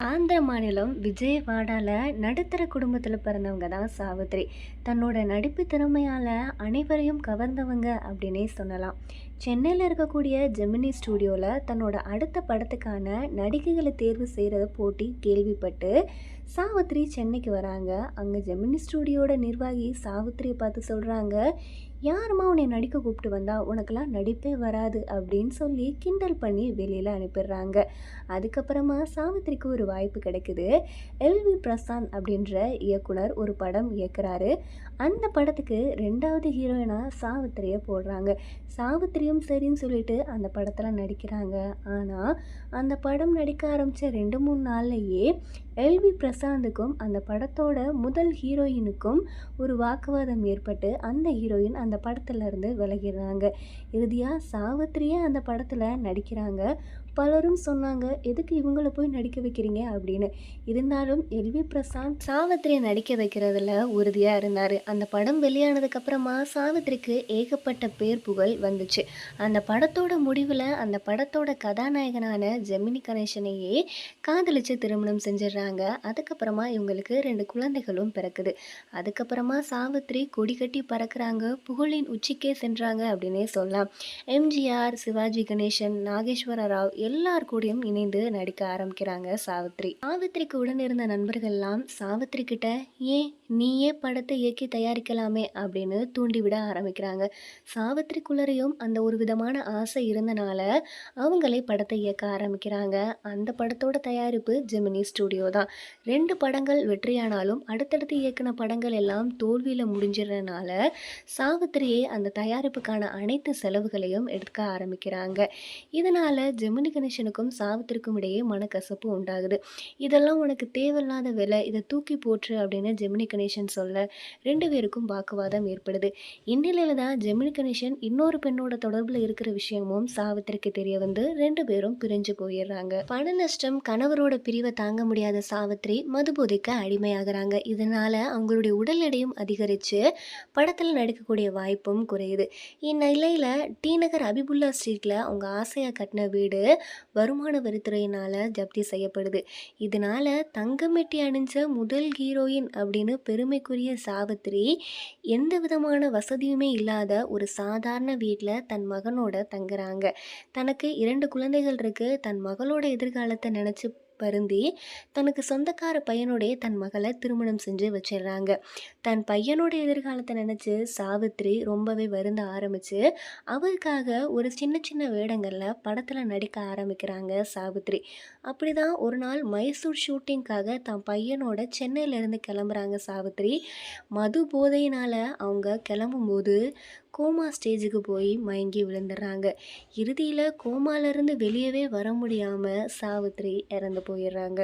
ஆந்திர மாநிலம் விஜயவாடாவில் நடுத்தர குடும்பத்தில் பிறந்தவங்க தான் சாவித்ரி தன்னோட நடிப்பு திறமையால் அனைவரையும் கவர்ந்தவங்க அப்படின்னே சொல்லலாம். சென்னையில் இருக்கக்கூடிய ஜெமினி ஸ்டூடியோவில் தன்னோட அடுத்த படத்துக்கான நடிகைகளை தேர்வு செய்கிறத போட்டி கேள்விப்பட்டு சாவித்ரி சென்னைக்கு வராங்க. அங்கே ஜெமினி ஸ்டூடியோட நிர்வாகி சாவித்ரியை பார்த்து சொல்கிறாங்க யாருமா உன்னை நடிக்க கூப்பிட்டு வந்தால் உனக்கெல்லாம் நடிப்பே வராது அப்படின்னு சொல்லி கிண்டல் பண்ணி வெளியில் அனுப்பிடுறாங்க. அதுக்கப்புறமா சாவித்ரிக்கு ஒரு வாய்ப்பு கிடைக்குது. எல்வி பிரசாந்த் அப்படின்ற இயக்குனர் ஒரு படம் இயக்குறாரு. அந்த படத்துக்கு ரெண்டாவது ஹீரோயினாக சாவித்திரியை போடுறாங்க. சாவித்திரியும் சரின்னு சொல்லிட்டு அந்த படத்தில் நடிக்கிறாங்க. ஆனால் அந்த படம் நடிக்க ஆரம்பித்த ரெண்டு மூணு நாள்லையே எல்வி பிரசாந்துக்கும் அந்த படத்தோட முதல் ஹீரோயினுக்கும் ஒரு வாக்குவாதம் ஏற்பட்டு அந்த ஹீரோயின் அந்த படத்துலேருந்து விலகிடுறாங்க. இறுதியாக சாவித்திரியே அந்த படத்தில் நடிக்கிறாங்க. பலரும் சொன்னாங்க எதுக்கு இவங்கள போய் நடிக்க வைக்கிறீங்க? அப்படின்னு. இருந்தாலும் எல்வி பிரசாந்த் சாவித்திரியை நடிக்க வைக்கிறதுல உறுதியாக இருந்தார். அந்த படம் வெளியானதுக்கப்புறமா சாவித்திரிக்கு ஏகப்பட்ட பேர் புகழ் வந்துச்சு. அந்த படத்தோட முடிவில் அந்த படத்தோட கதாநாயகனான ஜெமினி கணேசனையே காதலிச்சு திருமணம் செஞ்சிடுறாங்க. அதுக்கப்புறமா இவங்களுக்கு ரெண்டு குழந்தைகளும் பிறக்குது. அதுக்கப்புறமா சாவித்திரி கொடி கட்டி பறக்கிறாங்க. புகழின் உச்சிக்கே சென்றாங்க அப்படின்னே சொல்லலாம். எம்ஜிஆர் சிவாஜி கணேசன் நாகேஸ்வர ராவ் எல்லார் கூடயும் இணைந்து நடிக்க ஆரம்பிக்கிறாங்க சாவித்ரி சாவித்ரிக்கு உடன் இருந்த நண்பர்கள்லாம் சாவித்ரி கிட்ட ஏன் நீயே படத்தை இயக்கி தயாரிக்கலாமே? அப்படின்னு தூண்டிவிட ஆரம்பிக்கிறாங்க. சாவித்ரிக்குள்ளரையும் அந்த ஒரு விதமான ஆசை இருந்தனால அவங்களே படத்தை இயக்க ஆரம்பிக்கிறாங்க. அந்த படத்தோட தயாரிப்பு ஜெமினி ஸ்டூடியோ தான். ரெண்டு படங்கள் வெற்றியானாலும் அடுத்தடுத்து இயக்குன படங்கள் எல்லாம் தோல்வியில் முடிஞ்சிடறனால சாவித்திரியே அந்த தயாரிப்புக்கான அனைத்து செலவுகளையும் எடுக்க ஆரம்பிக்கிறாங்க. இதனால் ஜெமினி கணேசனுக்கும் சாவித்திரிக்கும் இடையே மனக்கசப்பு உண்டாகுது. இதெல்லாம் உனக்கு தேவையில்லாத விலை இதை தூக்கி போற்று அப்படின்னு ஜெமினி கணேசன் சொல்ல ரெண்டு பேருக்கும் வாக்குவாதம் ஏற்படுது. இந்நிலையில் தான் ஜெமினி கணேசன் இன்னொரு பெண்ணோட தொடர்பில் இருக்கிற விஷயமும் சாவித்திரிக்கு தெரிய வந்து ரெண்டு பேரும் பிரிஞ்சு போயிடுறாங்க. பண நஷ்டம் கணவரோட பிரிவை தாங்க முடியாத சாவித்ரி மதுபோதைக்கு அடிமையாகிறாங்க. இதனால அவங்களுடைய உடல் எடையும் அதிகரித்து படத்தில் நடிக்கக்கூடிய வாய்ப்பும் குறையுது. இந்நிலையில் டி நகர் அபிபுல்லா ஸ்ட்ரீட்டில் அவங்க ஆசையாக கட்டின வீடு வருமான வரித்துறையினால் ஜப்தி செய்யப்படுது. இதனால தங்கமெட்டி அணிஞ்ச முதல் ஹீரோயின் அப்படின்னு பெருமைக்குரிய சாவித்ரி எந்த விதமான வசதியுமே இல்லாத ஒரு சாதாரண வீட்டில் தன் மகனோட தங்குறாங்க. தனக்கு இரண்டு குழந்தைகள் இருக்கு. தன் மகளோட எதிர்காலத்தை நினச்சி வருந்தி தனக்கு சொந்தக்கார பையனோடைய தன் மகளை திருமணம் செஞ்சு வச்சிடுறாங்க. தன் பையனோட எதிர்காலத்தை நினச்சி சாவித்ரி ரொம்பவே வருந்த ஆரம்பித்து அவருக்காக ஒரு சின்ன சின்ன வேடங்களில் படத்தில் நடிக்க ஆரம்பிக்கிறாங்க சாவித்ரி அப்படி தான் ஒரு நாள் மைசூர் ஷூட்டிங்க்காக தன் பையனோட சென்னையிலேருந்து கிளம்புறாங்க சாவித்ரி மது போதையினால் அவங்க கிளம்பும்போது கோமா ஸ்டேஜுக்கு போய் மயங்கி விழுந்துடுறாங்க. இறுதியில் கோமாலேருந்து வெளியவே வர முடியாமல் சாவித்ரி இறந்து போயிடுறாங்க.